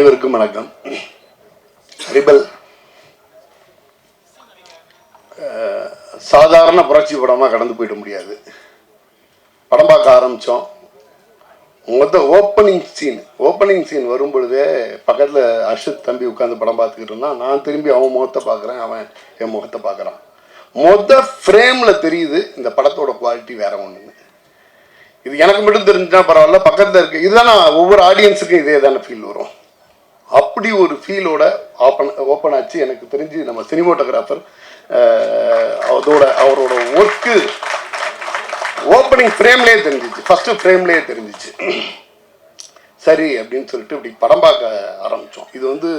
அனைவருக்கும் வணக்கம். ரிபல் சாதாரண புரட்சி படமாக கடந்து போயிட முடியாது. படம் பார்க்க ஆரம்பித்தோம் மொத்த ஓப்பனிங் சீன் ஓப்பனிங் சீன் வரும் பொழுதே பக்கத்தில் அர்ஷத் தம்பி உட்காந்து படம் பார்த்துக்கிட்டு இருந்தான். நான் திரும்பி அவன் முகத்தை பார்க்குறேன். அவன் என் முகத்தை பார்க்குறான். மொத்த ஃப்ரேமில் தெரியுது இந்த படத்தோட குவாலிட்டி வேற ஒன்றுன்னு இது எனக்கு மட்டும் தெரிஞ்சுன்னா பரவாயில்ல. பக்கத்தில் இருக்குது இதுதானே ஒவ்வொரு ஆடியன்ஸுக்கும் இதே தானே ஃபீல் வரும். அப்படி ஒரு ஃபீலோட ஓப்பன் ஓப்பன் ஆச்சு. எனக்கு தெரிஞ்சு நம்ம சினிமோட்டோகிராஃபர் அதோட அவரோட ஒர்க்கு ஓப்பனிங் ஃப்ரேம்லேயே தெரிஞ்சிச்சு. ஃபஸ்ட்டு ஃப்ரேம்லேயே தெரிஞ்சிச்சு. சரி அப்படின்னு சொல்லிட்டு இப்படி படம் பார்க்க ஆரம்பித்தோம் இது வந்து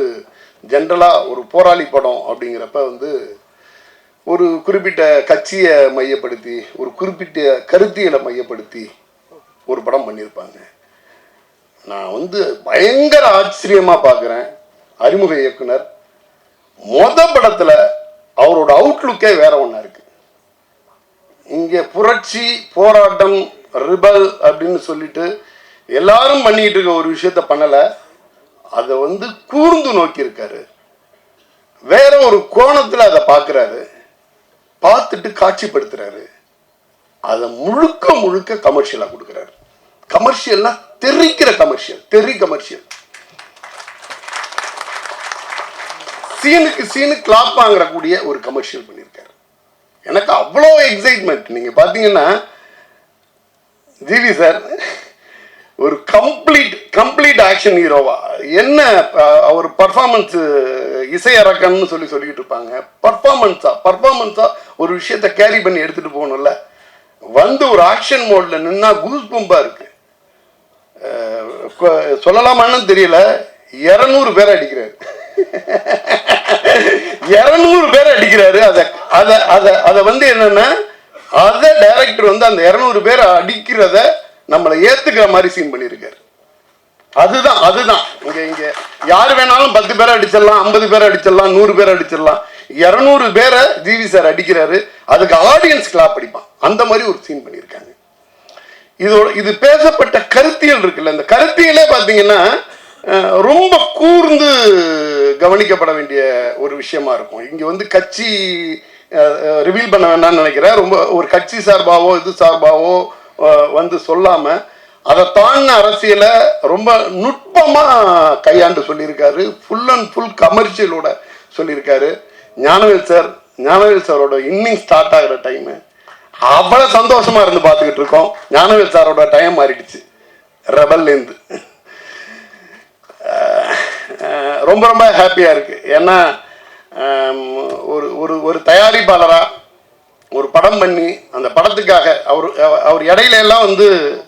ஜென்ரலாக ஒரு போராளி படம் அப்படிங்கிறப்ப வந்து ஒரு குறிப்பிட்ட கட்சியை மையப்படுத்தி ஒரு குறிப்பிட்ட கருத்தியலை மையப்படுத்தி ஒரு படம் பண்ணியிருப்பாங்க. நான் வந்து பயங்கர ஆச்சரியமா பார்க்குறேன் அறிமுக இயக்குனர் மொத படத்தில் அவரோட அவுட்லுக்கே வேற ஒன்றா இருக்கு. இங்கே புரட்சி போராட்டம் ரிபல் அப்படின்னு சொல்லிட்டு எல்லாரும் பண்ணிட்டு இருக்க ஒரு விஷயத்த பண்ணலை. அதை வந்து கூர்ந்து நோக்கியிருக்காரு. வேற ஒரு கோணத்தில் அதை பார்க்குறாரு பார்த்துட்டு காட்சிப்படுத்துறாரு. அதை முழுக்க முழுக்க கமர்ஷியலாக கொடுக்குறாரு. கமர்ஷியல்னா தெரிக்கிற கமர்ஷியல் தெரி கமர்ஷியல் சீனுக்கு சீனு கிளாப் வாங்குறக்கூடிய ஒரு கமர்ஷியல் பண்ணியிருக்காரு எனக்கு அவ்வளோ எக்ஸைட்மெண்ட் நீங்க பாத்தீங்கன்னா ஜிவி சார் ஒரு கம்ப்ளீட் கம்ப்ளீட் ஆக்ஷன் ஹீரோவா என்ன அவர் பர்ஃபார்மன்ஸ் இசையறக்கன்னு சொல்லி சொல்லிக்கிட்டு இருப்பாங்க. பர்ஃபார்மன்ஸா பர்ஃபார்மன்ஸா ஒரு விஷயத்த கேரி பண்ணி எடுத்துட்டு போகணும்ல. வந்து ஒரு ஆக்ஷன் மோட்ல நின்னா கூஸ் பம்பா இருக்கு. சொல்லலாமான்னு தெரியல. இரநூறு பேர் அடிக்கிறாரு. இரநூறு பேர் அடிக்கிறாரு. அதை அதை அதை அதை வந்து என்னன்னா அதை டைரக்டர் வந்து அந்த இரநூறு பேர் அடிக்கிறத நம்மளை ஏத்துக்கிற மாதிரி சீன் பண்ணியிருக்காரு. அதுதான் அதுதான். இங்க இங்க. யார் வேணாலும் பத்து பேரை அடிச்சிடலாம் ஐம்பது பேரை அடிச்சிடலாம் நூறு பேரை அடிச்சிடலாம். இரநூறு பேரை ஜிவி சார் அடிக்கிறாரு. அதுக்கு ஆடியன்ஸ் கிளாப் அடிப்பான். அந்த மாதிரி ஒரு சீன் பண்ணியிருக்காங்க. இதோட இது பேசப்பட்ட கருத்தியல் இருக்குல்ல இந்த கருத்தியலே பார்த்தீங்கன்னா ரொம்ப கூர்ந்து கவனிக்கப்பட வேண்டிய ஒரு விஷயமா இருக்கும். இங்கே வந்து கட்சி ரிவீல் பண்ண வேண்டாம்னு நினைக்கிறேன். ரொம்ப ஒரு கட்சி சார்பாவோ இது சார்பாவோ வந்து சொல்லாம அதை தாண்டின அரசியலை ரொம்ப நுட்பமா கையாண்டு சொல்லியிருக்காரு. ஃபுல் அண்ட் ஃபுல் கமர்ஷியலோட சொல்லியிருக்காரு. ஞானவேல் சார் ஞானவேல் சாரோட இன்னிங் ஸ்டார்ட் ஆகிற டைமு அவ்வளவு சந்தோஷமா இருந்து பார்த்துக்கிட்டு இருக்கோம். ஞானவேல் சாரோட டைம் மாறிடுச்சு. ரெபல்லேருந்து ரொம்ப ரொம்ப ஹாப்பியாக இருக்கு. ஏன்னா ஒரு ஒரு ஒரு தயாரிப்பாளராக ஒரு படம் பண்ணி அந்த படத்துக்காக அவர் அவ- அவர் இடையில எல்லாம் வந்து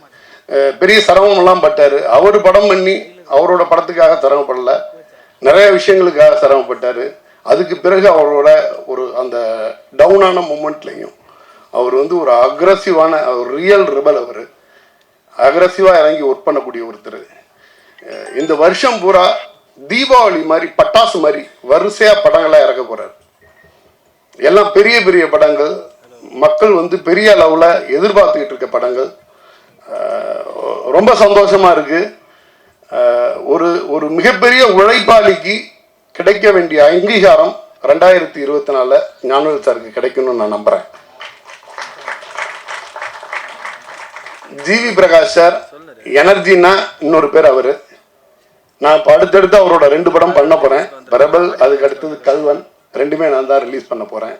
பெரிய சிரமமெல்லாம் பட்டார். அவர் படம் பண்ணி அவரோட படத்துக்காக சிரமப்படலை. நிறைய விஷயங்களுக்காக சிரமப்பட்டார். அதுக்கு பிறகு அவரோட ஒரு அந்த டவுனான மூமெண்ட்லையும் அவர் வந்து ஒரு அக்ரஸிவான ஒரு ரியல் ரிபல் அவர். அக்ரஸிவாக இறங்கி ஒர்க் பண்ணக்கூடிய ஒருத்தர். இந்த வருஷம் பூரா தீபாவளி மாதிரி பட்டாசு மாதிரி வரிசையாக படங்களாக இறக்க போகிறார் எல்லாம் பெரிய பெரிய படங்கள். மக்கள் வந்து பெரிய அளவில் எதிர்பார்த்துக்கிட்டு இருக்க படங்கள். ரொம்ப சந்தோஷமாக இருக்குது ஒரு ஒரு மிகப்பெரிய உழைப்பாளிக்கு கிடைக்க வேண்டிய அங்கீகாரம் ரெண்டாயிரத்தி இருபத்தி நாலில் ஞானவேல் சாருக்கு கிடைக்கணும்னு நான் நம்புகிறேன் ஜிவி பிரகாஷ் சார் எனர்ஜின்னா இன்னொரு பேர் அவரு. நான் இப்போ அடுத்தடுத்து அவரோட ரெண்டு படம் பண்ண போறேன். பிரபல் அதுக்கு அடுத்தது கல்வன். ரெண்டுமே நான் தான் ரிலீஸ் பண்ண போறேன்.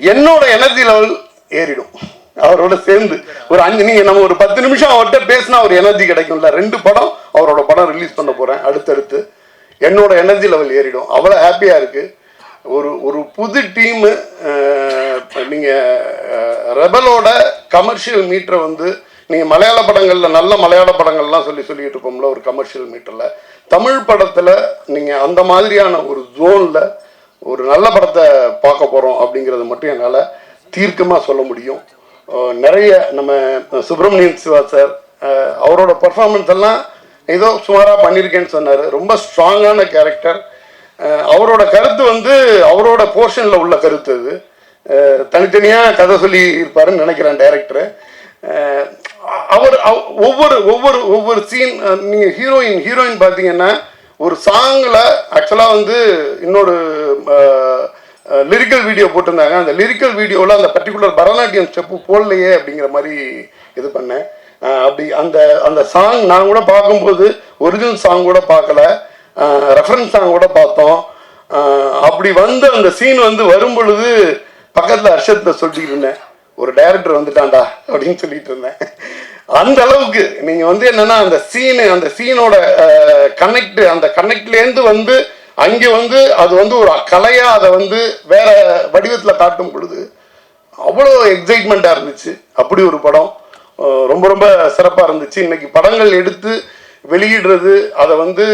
என்னோட எனர்ஜி லெவல் ஏறிடும். அவரோட சேர்ந்து ஒரு அஞ்சு நீங்க நம்ம ஒரு பத்து நிமிஷம் அவர்கிட்ட பேசினா ஒரு எனர்ஜி கிடைக்கும்ல. ரெண்டு படம் அவரோட படம் ரிலீஸ் பண்ண போறேன் அடுத்தடுத்து. என்னோட எனர்ஜி லெவல் ஏறிடும். அவ்வளோ ஹாப்பியா இருக்கு. ஒரு ஒரு புது டீமு நீங்க ரெபலோட கமர்ஷியல் மீட்டரை வந்து நீங்கள் மலையாள படங்களில் நல்ல மலையாள படங்கள்லாம் சொல்லி சொல்லிட்டு இருப்போம்ல ஒரு கமர்ஷியல் மீட்டரில் தமிழ் படத்தில் நீங்கள் அந்த மாதிரியான ஒரு ஜோனில் ஒரு நல்ல படத்தை பார்க்க போகிறோம் அப்படிங்கிறது மட்டும் என்னால் தீர்க்கமாக சொல்ல முடியும். நிறைய நம்ம சுப்பிரமணியன் சிவா சார் அவரோட பர்ஃபார்மன்ஸ் எல்லாம் ஏதோ சுமாராக பண்ணியிருக்கேன்னு சொன்னார். ரொம்ப ஸ்ட்ராங்கான கேரக்டர் அவரோட கருத்து வந்து அவரோட போர்ஷனில் உள்ள கருத்து அது. தனித்தனியாக கதை சொல்லி இருப்பாருன்னு நினைக்கிறேன் டைரக்டர் அவர் அவ- ஒவ்வொரு ஒவ்வொரு ஒவ்வொரு சீன் நீங்கள் ஹீரோயின் ஹீரோயின் பார்த்தீங்கன்னா ஒரு சாங்கில் ஆக்சுவலாக வந்து இன்னொரு லிரிக்கல் வீடியோ போட்டிருந்தாங்க. அந்த லிரிக்கல் வீடியோவில் அந்த பர்டிகுலர் பரதநாட்டியம் ஸ்டெப்பு போடலையே அப்படிங்கிற மாதிரி இது பண்ணேன். அப்படி அந்த அந்த சாங் நான் கூட பார்க்கும்போது ஒரிஜினல் சாங் கூட பார்க்கல. ரெஃபரன்ஸ் சாங் கூட பார்த்தோம். அப்படி வந்து அந்த சீன் வந்து வரும் பொழுது பக்கத்தில் அர்ஷத்தை சொல்லிட்டு இருந்தேன். ஒரு டைரக்டர் வந்துட்டான்டா அப்படின்னு சொல்லிட்டு இருந்தேன். அந்த அளவுக்கு நீங்க வந்து என்னன்னா அந்த சீனு அந்த சீனோட கனெக்ட் அந்த கனெக்ட்லேருந்து வந்து அங்கே வந்து அது வந்து ஒரு கலையா அதை வந்து வேற வடிவத்தில் காட்டும் பொழுது அவ்வளோ எக்ஸைட்மெண்ட்டாக இருந்துச்சு. அப்படி ஒரு படம் ரொம்ப ரொம்ப சிறப்பாக இருந்துச்சு. இன்னைக்கு படங்கள் எடுத்து வெளியிடுறது அதை வந்து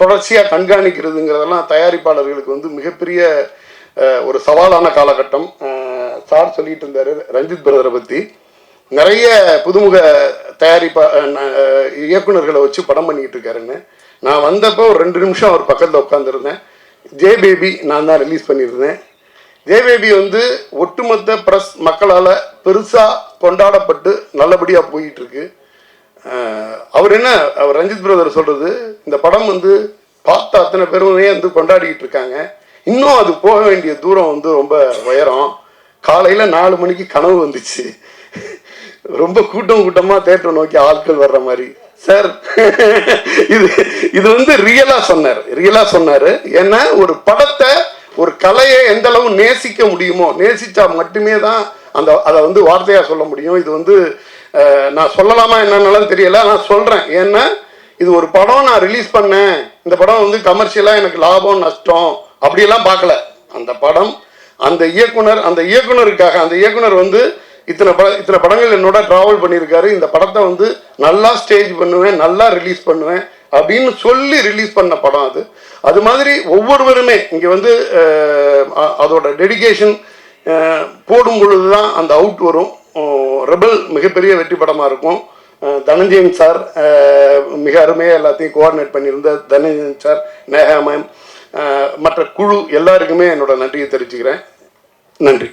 தொடர்ச்சியாக கண்காணிக்கிறதுங்கிறதெல்லாம் தயாரிப்பாளர்களுக்கு வந்து மிகப்பெரிய ஒரு சவாலான காலகட்டம். சார் சொல்லிட்டு இருந்தாரு ரஞ்சித் பிரதரை பற்றி நிறைய புதுமுக தயாரிப்பா இயக்குநர்களை இயக்குனர்களை வச்சு படம் பண்ணிட்டு இருக்காருன்னு. நான் வந்தப்போ ஒரு ரெண்டு நிமிஷம் அவர் பக்கத்தில் உட்காந்துருந்தேன் ஜே பேபி நான் தான் ரிலீஸ் பண்ணியிருந்தேன். ஜே பேபி வந்து ஒட்டுமொத்த ப்ரெஸ் மக்களால் பெருசாக கொண்டாடப்பட்டு நல்லபடியாக போயிட்டுருக்கு அவர் என்ன அவர் ரஞ்சித் பிரதர் சொல்கிறது இந்த படம் வந்து பார்த்த அத்தனை பேருமே வந்து கொண்டாடிக்கிட்டு இருக்காங்க. இன்னும் அது போக வேண்டிய தூரம் வந்து ரொம்ப உயரம். காலையில் நாலு மணிக்கு கனவு வந்துச்சு. ரொம்ப கூட்டம் கூட்டமாக தேட்டரை நோக்கி ஆட்கள் வர்ற மாதிரி. சார் இது இது வந்து ரியலாக சொன்னார். ரியலாக சொன்னார். ஏன்னா ஒரு படத்தை ஒரு கலையை எந்த அளவு நேசிக்க முடியுமோ நேசித்தா மட்டுமே தான் அந்த அதை வந்து வார்த்தையாக சொல்ல முடியும். இது வந்து நான் சொல்லலாமா என்னன்னாலும் தெரியல. நான் சொல்கிறேன் ஏன்னா இது ஒரு படம் நான் ரிலீஸ் பண்ணேன். இந்த படம் வந்து கமர்ஷியலாக எனக்கு லாபம் நஷ்டம் அப்படியெல்லாம் பார்க்கல. அந்த படம் அந்த இயக்குனர் அந்த இயக்குனருக்காக அந்த இயக்குனர் வந்து இத்தனை பட இத்தனை படங்கள் என்னோட டிராவல் பண்ணியிருக்காரு. இந்த படத்தை வந்து நல்லா ஸ்டேஜ் பண்ணுவேன் நல்லா ரிலீஸ் பண்ணுவேன் அப்படின்னு சொல்லி ரிலீஸ் பண்ண படம் அது. அது மாதிரி ஒவ்வொருவருமே இங்கே வந்து அதோட டெடிகேஷன் போடும் பொழுது தான் அந்த அவுட் வரும். ரெபல் மிகப்பெரிய வெற்றி படமாக இருக்கும். தனஞ்சயன் சார் மிக அருமையாக எல்லாத்தையும் கோஆர்டினேட் பண்ணியிருந்த தனஞ்சயன் சார் நேஹா மேம் மற்ற குழு எல்லாருக்குமே என்னோட நன்றியை தெரிவிச்சுக்கிறேன். நன்றி